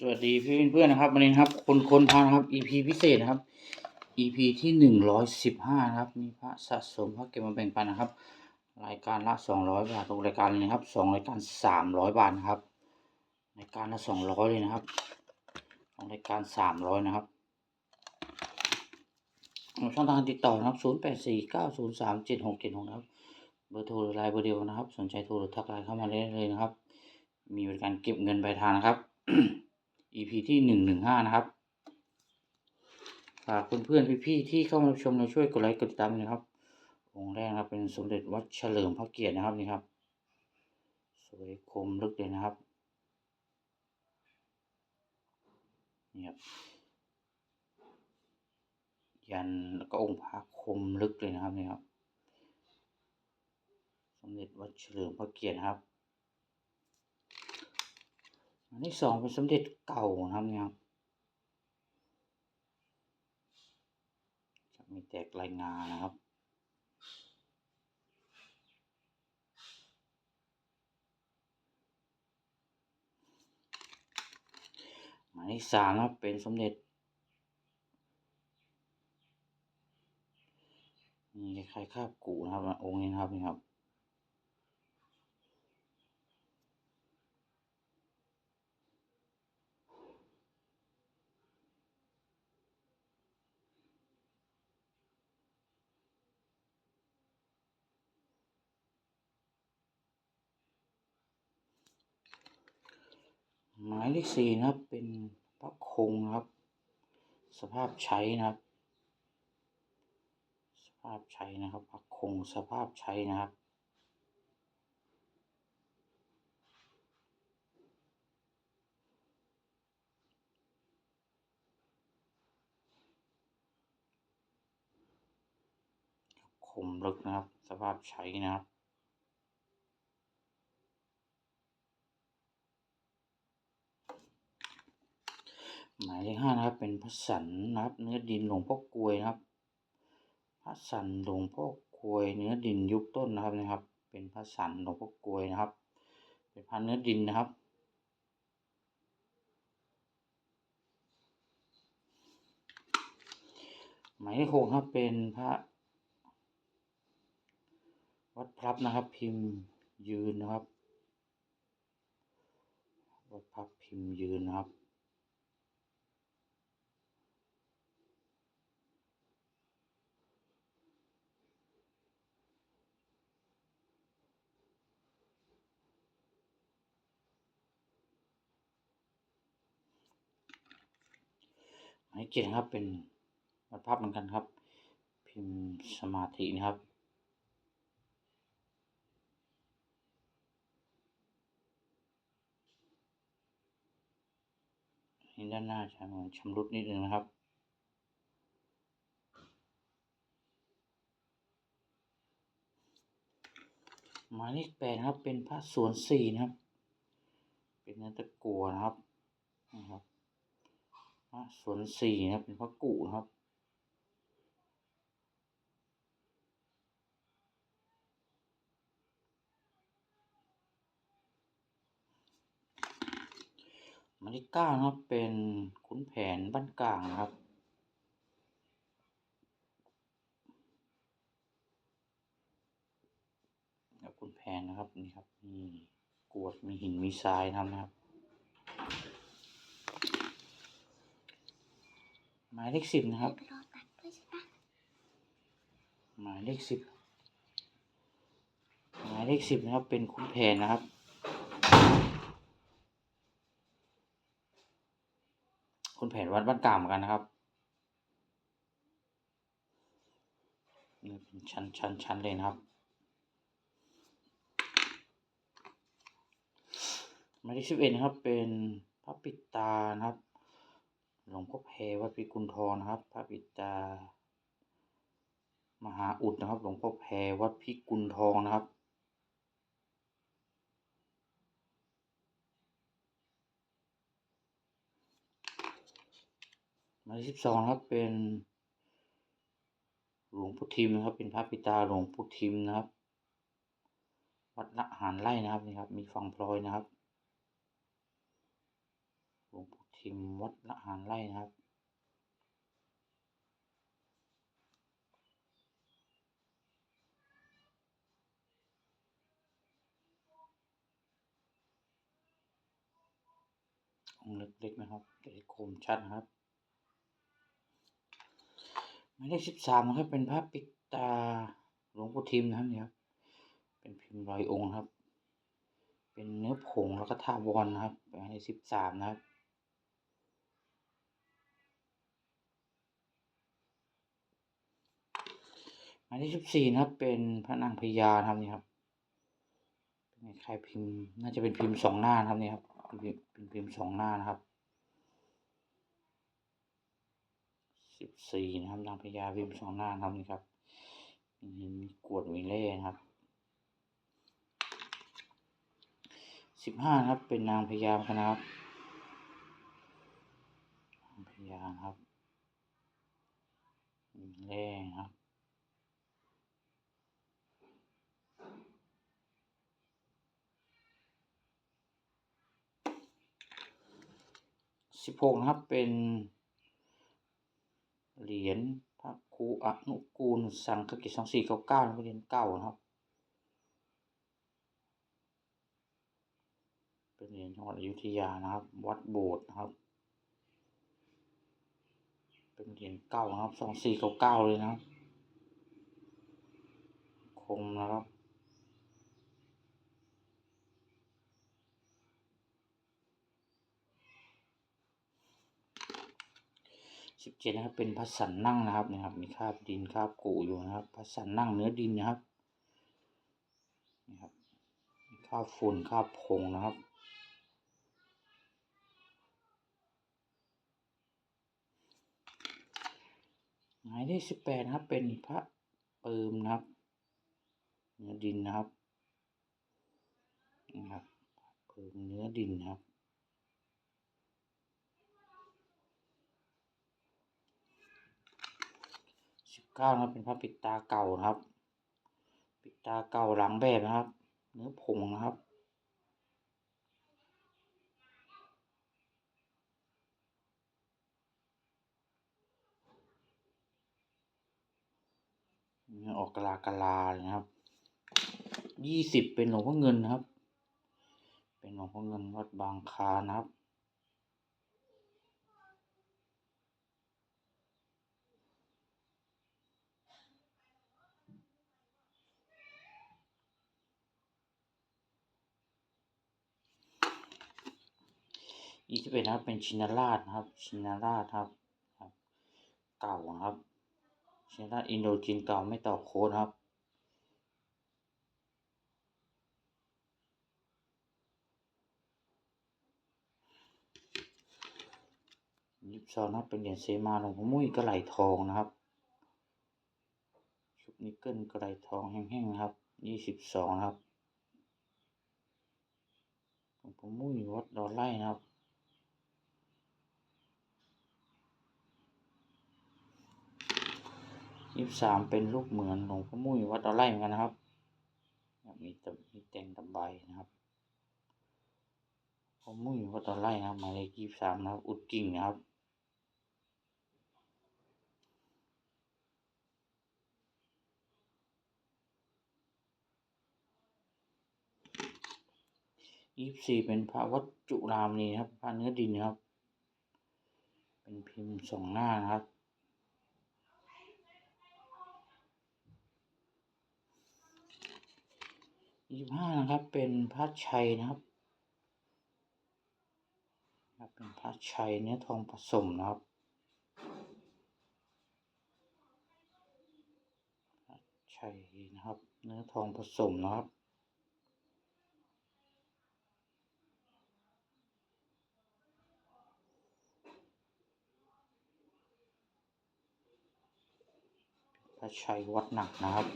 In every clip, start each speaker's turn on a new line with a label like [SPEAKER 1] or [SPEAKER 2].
[SPEAKER 1] สวัสดีพี่เพื่อนๆนะครับวันนี้นะครับ คนคนพานะครับ EP พิเศษนะครับ EP ที่หนึ่งร้อยสิบห้านะครับ มีพระสะสมพระเก็บมาแบ่งปันนะครับ รายการละสองร้อยบาททุกรายการเลยครับสองรายการสามร้อยบาทนะครับรายการละสองร้อยเลยนะครับสองรายการสามร้อยนะครับช่องทางติดต่อนะครับศูนย์แปดสี่เก้าศูนย์สามเจ็ดหกเจ็ดหกนะครับเบอร์โทรหรือไลน์เบอร์เดียวนะครับ สนใจโทรหรือทักไลน์เข้ามาได้เลยนะครับ มีบริการเก็บเงินปลายทางนะครับ EP ที่หนึ่งหนึ่งห้านะครับฝากเพื่อนๆพี่ๆที่เข้ามาชมเราช่วยกดไลค์กดติดตามด้วยนะครับองค์แรกนะครับเป็นสมเด็จวัดเฉลิมพระเกียรตินะครับนี่ครับ สวยคมลึกเลยนะครับนี่ครับยันแล้วก็องค์พระคมลึกเลยนะครับนี่ครับ สมเด็จวัดเฉลิมพระเกียรตินะครับ อันที่สองเป็นสมเด็จเก่านะครับเนี่ยครับจะมีแตกลายงานนะครับหมายที่สามนะครับเป็นสมเด็จนี่คล้ายๆคาบกูนะครับองค์นี้นะครับนี่ครับ มายเลขสี่นะครับ เป็นพระคงครับ สภาพใช้นะครับ สภาพใช้นะครับพระคงสภาพใช้นะครับคมลึกนะครับ สภาพใช้นะครับ หมายเลขห้านะครับ เป็นพระสันนะครับ เนื้อดินหลวงพ่อกลวยนะครับ พระสันหลวงพ่อกลวย เนื้อดินยุคต้นนะครับนะครับ เป็นพระสันหลวงพ่อกลวยนะครับ เป็นพันเนื้อดินนะครับหมายเลขหกครับเป็นพระ วัดพลับนะครับ พิมพ์ยืนนะครับ วัดพลับพิมพ์ยืนนะครับ ใหมายเขเจ็ดนครับเป็นวัดภาพเหมือนกันครับ พิมพ์สมาธินะครับนี่ด้านหน้าจะเหมือนชำรุดนิดนึงนะครับหมายเลขแปดนครับเป็นพระสวนสี่นะครับ เป็นนื้อตะกัวนะครับ ระสวนสี่นะครับเป็นพระกุนะครับมายเลขเก้านะครับเป็นขุนแผนบ้านกลางนะครับขุนแผนนะครับนี่ครับมีกรวดมีหินมีทรายทำนะครับ หมายเลขสิบนะครับ
[SPEAKER 2] รอตัดด้วยใช่ปะ
[SPEAKER 1] หมายเลขสิบหมายเลขสิบนะครับ เป็นขุนแผนนะครับ คุณแผนวัดบ้านกลางเหมือนกันนะครับนี่เป็นชั้นชั้นชั้นเลยนะครับหมายเลขสิบเอ็ดนะครับ เป็นพระปิดตานะครับ หลวงพ่อเพรวัดพิกุลทองนะครับ พระปิดตามหาอุดนะครับ หลวงพ่อแพรวัดพิกุลทองนะครับหมายเลขสิบสองครับเป็น หลวงพุทิมนะครับ เป็นพระปิตาหลวงพุทิมนะครับ วัดละหารไร่นะครับนี่ครับ มีฝั่งพลอยนะครับ ทิมวัดละหารไร่นะครับ องค์เล็กๆนะครับแต่คมชัดนะครับหมายเลขสิบสามครับเป็นพระปิดตาหลวงปู่ทิมนะครับเนี่ยครับเป็นพิมพ์รอยองค์ครับ เป็นเนื้อผงแล้วก็ทาวอนนะครับหมายเลขสิบสามนะครับ หมายเลขสิบสี่นะครับ เป็นพระนางพญาครับนี่ครับเป็นคล้ายๆพิมพ์ น่าจะเป็นพิมพ์สองหน้าครับนี่ครับเป็นพิมพิมสองหน้านะครับสิบสี่นะครับนางพญาพิมพ์สองหน้าครับนี่ครับมีมีกวดมีเล่นะครับสิบห้าครับ เป็นนางพญาครับนางพญาครับมีเล่นะครับ สิบหกนะครับเป็นเหรียญพระครูอนุกูลสังฆกิจสองสี่เก้าเก้าเหรียญเก่านะครับ เป็นเหรียญจังหวัดอยุธยานะครับ วัดโบสถ์นะครับ เป็นเหรียญเก่านะครับสองสี่เก้าเก้าเลยนะครับ คมนะครับ สิบเจ็ดนะครับเป็นพระสันนั่งนะครับนะครับ มีคราบดินคราบกูอยู่นะครับพระสันนั่งเนื้อดินนะครับนี่ครับมีคราบฝุ่นคราบผงนะครับ หมายเลขสิบแปดนะครับเป็นพระปืมนะครับ เนื้อดินนะครับนะครับปืมเนื้อดินนะครับ เก้านะครับ เป็นพระปิดตาเก่านะครับ ปิดตาเก่าหลังแบบนะครับ เนื้อผงนะครับเนื้อออกกะลากะลาเลยนะครับ ยี่สิบเป็นหลวงพ่อเงินนะครับ เป็นหลวงพ่อเงินวัดบางคานะครับ ยี่สิบเอ็ดนะครับ เป็นชินราชนะครับ ชินราชครับครับ เก่านะครับ ชินราชอินโดจีนเก่าไม่ต่อโค้ดครับยิบสองนะครับเป็นเหรียญเซมาหลวงพ่อมุ้ยกระไหลทองนะครับ ชุบนิกเกิลกระไหลทองแห้งๆนะครับยี่สิบสองนะครับหลวงพ่อมุ้ยวัดดอนไร่นะครับ ยี่สิบสามเป็นรูปเหมือนหลวงพ่อมุ้ยวัดดอนไรเหมือนกันนะครับ มีตะมีแต่งตะไบนะครับพ่อมุ้ยวัดดอนไรนะครับหมายเลขยี่สิบสามนะครับ อุดกิ่งนะครับยี่สิบสี่เป็นพระวัดจุรามณีนะครับพระเนื้อดินนะครับ เป็นพิมพ์สองหน้านะครับ ยี่สิบห้านะครับ เป็นพระชัยนะครับครับ เป็นพระชัยเนื้อทองผสมนะครับพระชัยนะครับ เนื้อทองผสมนะครับพระชัยวัดหนักนะครับ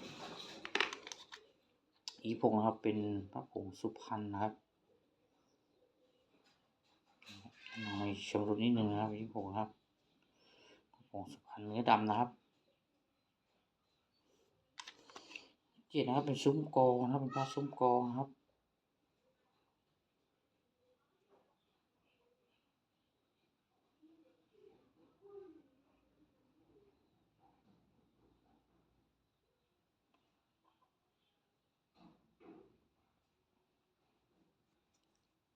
[SPEAKER 1] อีพงนะครับเป็นพระผงสุพรรณนะครับหน่อยชมรุดนิดนึงนะครับอีพงครับพระผงสุพรรณเนื้อดำนะครับเจ็ดนะครับเป็นซุ้มกองนะครับเป็นพระซุ้มกองนะครับ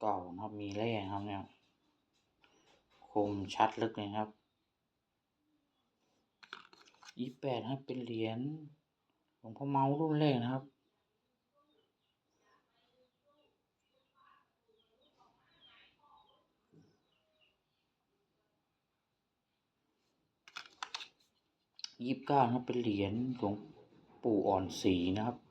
[SPEAKER 1] เก่านะครับมีแร่ครับเนี่ยคมชัดลึกเลยนะครับยี่แปดครับเป็นเหรียญหลวงพ่อเมารุ่นแรกนะครับยี่สิบเก้านะครับเป็นเหรียญหลวงปู่อ่อนศรีนะครับ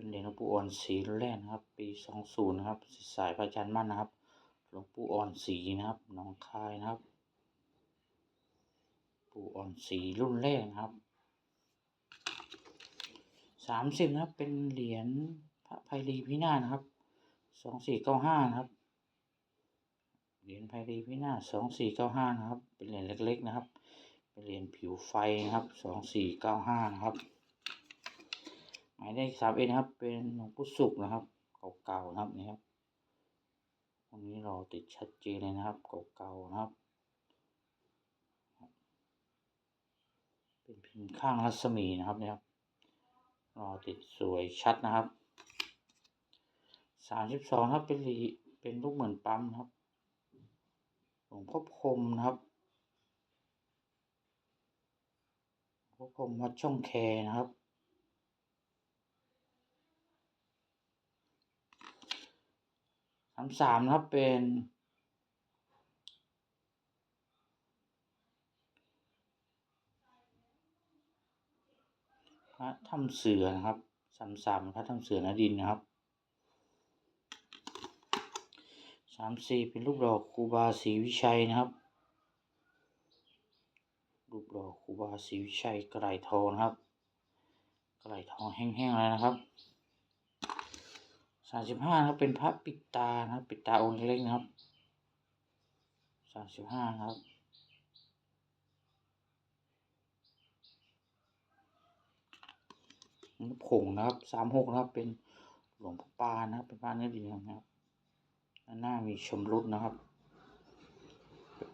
[SPEAKER 1] เป็นเหรียญหลวงปู่อ่อนศรีรุ่นแรกนะครับ ปีสองศูนย์นะครับสายพระอาจารย์มั่นนะครับหลวงปู่อ่อนศรีนะครับน้องคายนะครับ ปู่อ่อนศรีรุ่นแรกนะครับสามสิบนะครับเป็นเหรียญพระไพรีพินาศนะครับสองสี่เก้าห้านะครับเหรียญไพรีพินาศสองสี่เก้าห้านะครับ เป็นเหรียญเล็กๆนะครับ เป็นเหรียญผิวไฟนะครับสองสี่เก้าห้านะครับ หมายเลขสามเอ็นะครับ เป็นหลวงปู่สุขนะครับ เก่าๆนะครับนี่ครับตรงนี้เราติดชัดเจนเลยนะครับ เก่าๆนะครับ เป็นพิมพ์ข้างรัศมีนะครับเนี่ยครับเราติดสวยชัดนะครับสามสิบสองครับเป็นรีเป็นลูกเหมือนปั๊มครับหลวงพ่อพรหมนะครับหลวงพ่อพรหมวัดช่องแคนะครับามสามนะครับเป็นพระถ้ำเสือนะครับสามสามพระถ้ำเสือนดินนะครับสามสี่เป็นรูปหล่อครูบาศรีวิชัยนะครับรูปหล่อครูบาศรีวิชัยกระไหลทองนะครับกระไหลทองแห้งๆแล้วนะครับ สามสิบห้าครับเป็นพระปิดตานะครับ ปิดตาองค์เล็กนะครับสามสิบห้าครับผงนะครับสามหกนะครับ เป็นหลวงพ่อปานะครับ เป็นปานเนื้อดินนะครับหน้ามีชมรุดนะครับ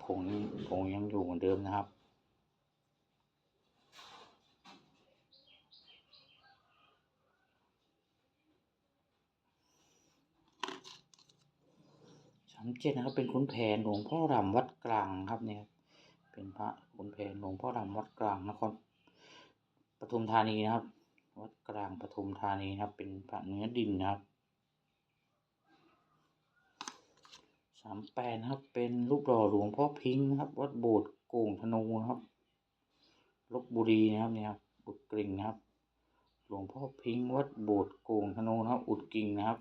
[SPEAKER 1] ผงยังผงยังอยู่เหมือนเดิมนะครับ สามเจ็ดนะครับ เป็นขุนแผนหลวงพ่อรำวัดกลางครับเนี่ยเป็นพระขุนแผนหลวงพ่อรำวัดกลางนครปทุมธานีนะครับ วัดกลางปทุมธานีนะครับ เป็นพระเนื้อดินนะครับสามแปดนะครับ เป็นรูปหล่อหลวงพ่อพิงค์นะครับ วัดโบสถ์โก่งธนูนะครับลบบุรีนะครับเนี่ยครับบุตรกริ่งนะครับ หลวงพ่อพิงค์วัดโบสถ์โก่งธนูนะครับ อุดกิ่งนะครับ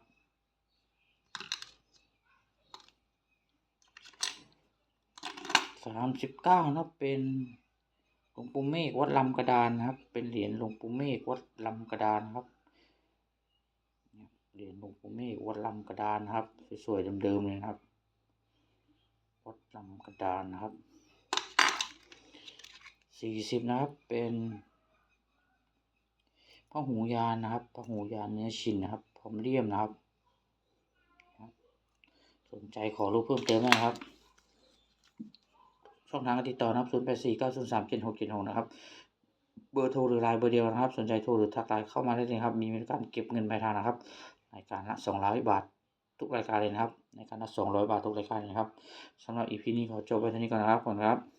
[SPEAKER 1] สามสิบเก้านะครับ เป็นหลวงปู่เมฆวัดลำกระดานนะครับ เป็นเหรียญหลวงปู่เมฆวัดลำกระดานครับเนี่ยเหรียญหลวงปู่เมฆวัดลำกระดานครับ สวยๆเดิมๆเลยครับ วัดลำกระดานนะครับสี่สิบนะครับ เป็นพระหูยานนะครับพระหูยานเนื้อชิ้นนะครับพร้อมเลี่ยมนะครับ สนใจขอรูปเพิ่มเติมได้นะครับ ช่องทางการติดต่อนะครับ0 8 4 9 0 3 7 6 7 6นะครับเบอร์โทรหรือไลน์เบอร์เดียวนะครับ สนใจโทรหรือทักไลน์เข้ามาได้เลยครับ มีบริการเก็บเงินปลายทางนะครับรายการละ200บาททุกรายการเลยนะครับ ในการละ200บาททุกรายการเลยนะครับสำหรับอีพีนี้ขอจบไว้เท่านี้ก่อนนะครับขอบคุณครับ